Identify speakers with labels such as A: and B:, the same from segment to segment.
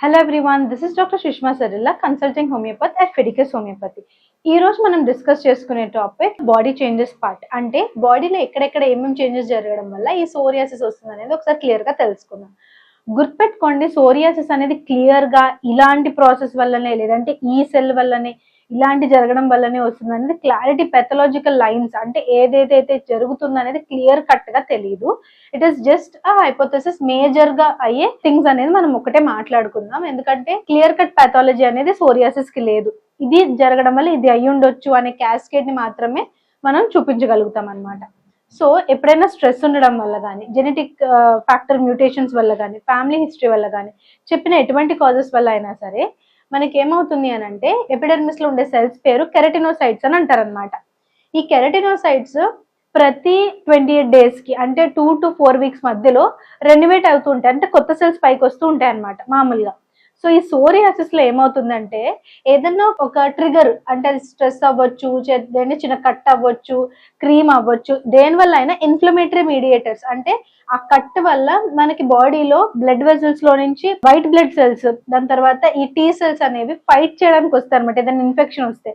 A: Hello everyone this is doctor Sushma Sarilla consulting homeopathy at Fiticus homeopathy ఈ రోజు మనం discuss చేసుకునే topic body changes part అంటే బాడీలో ఎక్కడెక్కడ ఏమేమి చేంజెస్ జరగడం వల్ల ఈ సోరియాసిస్ వస్తుంది అనేది ఒకసారి క్లియర్గా తెలుసుకుందాం. గుర్తుపెట్టుకోండి సోరియాసిస్ అనేది క్లియర్గా ఇలాంటి ప్రాసెస్ వల్లనే లేదంటే ఈ సెల్ వల్లనే ఇలాంటి జరగడం వల్లనే వస్తుంది అనేది క్లారిటీ పెథలాజికల్ లైన్స్ అంటే ఏదేదైతే జరుగుతుంది అనేది క్లియర్ కట్గా తెలియదు it is just a hypothesis మేజర్గా అయ్యే థింగ్స్ అనేది మనం ఒకటే మాట్లాడుకుందాం. ఎందుకంటే క్లియర్ కట్ పెథాలజీ అనేది సోరియాసిస్కి లేదు. ఇది జరగడం వల్ల ఇది అయ్యుండొచ్చు అనే క్యాస్కేడ్ని మాత్రమే మనం చూపించగలుగుతాం అన్నమాట. సో ఎప్పుడైనా స్ట్రెస్ ఉండడం వల్ల కానీ జెనెటిక్ ఫ్యాక్టర్ మ్యూటేషన్స్ వల్ల కానీ ఫ్యామిలీ హిస్టరీ వల్ల కానీ చెప్పిన ఎటువంటి కాజెస్ వల్ల అయినా సరే మనకి ఏమవుతుంది అని అంటే ఎపిడెర్మిస్లో ఉండే సెల్స్ పేరు కెరటినోసైట్స్ అని అంటారనమాట ఈ కెరటినోసైట్స్ ప్రతి ట్వంటీ ఎయిట్ డేస్కి అంటే టూ టు ఫోర్ వీక్స్ మధ్యలో రెన్యువేట్ అవుతూ ఉంటాయి. అంటే కొత్త సెల్స్ పైకి వస్తూ ఉంటాయి అనమాట మామూలుగా. సో ఈ సోరియాసిస్లో ఏమవుతుందంటే ఏదన్నా ఒక ట్రిగర్ అంటే అది స్ట్రెస్ అవ్వచ్చు దేని చిన్న కట్ అవ్వచ్చు క్రీమ్ అవ్వచ్చు దేని వల్ల అయినా ఇన్ఫ్లమేటరీ మీడియేటర్స్ అంటే ఆ కట్ వల్ల మనకి బాడీలో బ్లడ్ వెజల్స్లో నుంచి వైట్ బ్లడ్ సెల్స్ దాని తర్వాత ఈ టీ సెల్స్ అనేవి ఫైట్ చేయడానికి వస్తాయి అనమాట ఏదైనా ఇన్ఫెక్షన్ వస్తే.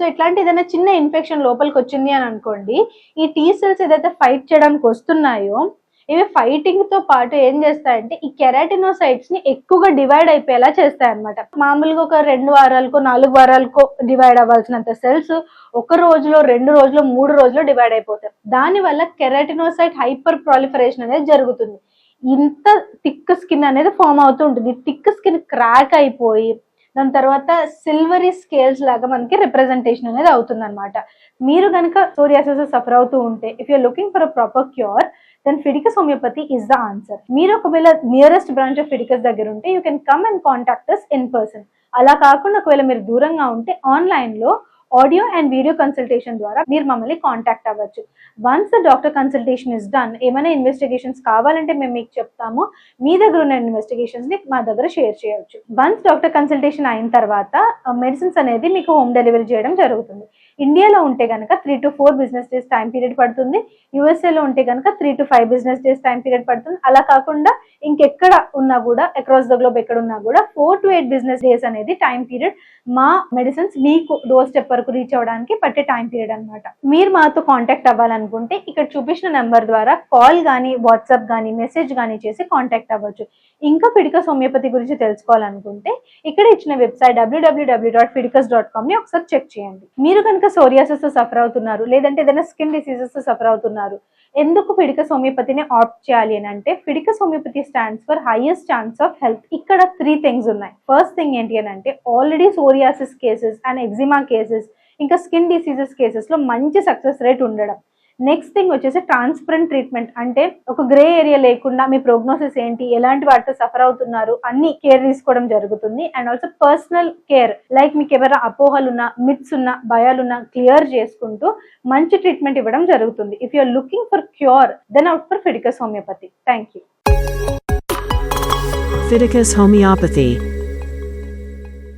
A: సో ఇట్లాంటి ఏదైనా చిన్న ఇన్ఫెక్షన్ లోపలికి వచ్చింది అని అనుకోండి ఈ టీ సెల్స్ ఏదైతే ఫైట్ చేయడానికి వస్తున్నాయో ఇవి ఫైటింగ్తో పాటు ఏం చేస్తాయంటే ఈ కెరాటినోసైట్స్ని ఎక్కువగా డివైడ్ అయిపోయేలా చేస్తాయి అనమాట మామూలుగా ఒక రెండు వారాలకో నాలుగు వారాలకో డివైడ్ అవ్వాల్సినంత సెల్స్ ఒక రోజులో రెండు రోజులు మూడు రోజులు డివైడ్ అయిపోతాయి. దాని వల్ల కెరాటినోసైట్ హైపర్ ప్రాలిఫరేషన్ అనేది జరుగుతుంది. ఇంత థిక్ స్కిన్ అనేది ఫామ్ అవుతూ ఉంటుంది. థిక్ స్కిన్ క్రాక్ అయిపోయి దాని తర్వాత సిల్వరీ స్కేల్స్ లాగా మనకి రిప్రజెంటేషన్ అనేది అవుతుంది అనమాట మీరు కనుక సోరియాసిస్ సఫర్ అవుతూ ఉంటే if you're looking for a proper cure then Fiticus homeopathy is the answer మీరు ఒకవేళ నియరెస్ట్ బ్రాంచ్ ఆఫ్ ఫిడికస్ దగ్గర ఉంటే you can come and contact us in person అలా కాకుండా ఒకవేళ మీరు దూరంగా ఉంటే ఆన్లైన్లో ఆడియో అండ్ వీడియో కన్సల్టేషన్ ద్వారా మీరు మమ్మల్ని కాంటాక్ట్ అవ్వచ్చు. Once the doctor consultation is done ఏమైనా ఇన్వెస్టిగేషన్స్ కావాలంటే మేము మీకు చెప్తాము. మీ దగ్గర ఉన్న ఇన్వెస్టిగేషన్స్ని మా దగ్గర షేర్ చేయొచ్చు వన్స్ డాక్టర్ కన్సల్టేషన్ అయిన తర్వాత మెడిసిన్స్ అనేది మీకు హోమ్ డెలివరీ చేయడం జరుగుతుంది. ఇండియాలో ఉంటే కనుక three to four business days time period పడుతుంది. యూఎస్ఏలో ఉంటే కనుక three to five business days time period పడుతుంది. అలా కాకుండా ఇంకెక్కడ ఉన్నా కూడా అక్రాస్ ద గ్లోబ్ ఎక్కడ ఉన్నా కూడా four to eight business days అనేది టైం పీరియడ్ మా మెడిసిన్స్ మీకు డోర్ స్టెప్ వరకు రీచ్ అవ్వడానికి పట్టే టైం పీరియడ్ అనమాట మీరు మాతో కాంటాక్ట్ అవ్వాలనుకుంటే ఇక్కడ చూపించిన నెంబర్ ద్వారా కాల్ కానీ వాట్సాప్ కానీ మెసేజ్ కానీ చేసి కాంటాక్ట్ అవ్వచ్చు. ఇంకా ఫిడికస్ హోమియోపతి గురించి తెలుసుకోవాలనుకుంటే ఇక్కడ ఇచ్చిన website WWW dot Fiticus dot కామ్ని ఒకసారి చెక్ చేయండి. మీరు కనుక సోరియాసిస్ సఫర్ అవుతున్నారు లేదంటే ఏదైనా స్కిన్ డిసీజెస్తో సఫర్ అవుతున్నారు. ఎందుకు ఫిడిక సోమియోపతిని ఆప్ట్ చేయాలి అని అంటే Fiticus homeopathy stands for highest chance of health ఇక్కడ త్రీ థింగ్స్ ఉన్నాయి. ఫస్ట్ థింగ్ ఏంటి అని అంటే already psoriasis cases and eczema cases ఇంకా స్కిన్ డిసీజెస్ కేసెస్లో మంచి సక్సెస్ రేట్ ఉండడం. నెక్స్ట్ థింగ్ వచ్చేసి ట్రాన్స్పరెంట్ ట్రీట్మెంట్ అంటే ఒక గ్రే ఏరియా లేకుండా మీ ప్రోగ్నోసిస్ ఏంటి ఎలాంటి వాటితో సఫర్ అవుతున్నారు అన్ని కేర్ తీసుకోవడం జరుగుతుంది. And also personal care like మీకు ఎవరైనా అపోహలు ఉన్నా మిత్స్ ఉన్నా భయాలున్నా క్లియర్ చేసుకుంటూ మంచి ట్రీట్మెంట్ ఇవ్వడం జరుగుతుంది. If you're looking for cure then out for Fiticus homeopathy thank you
B: Fiticus Homeopathy.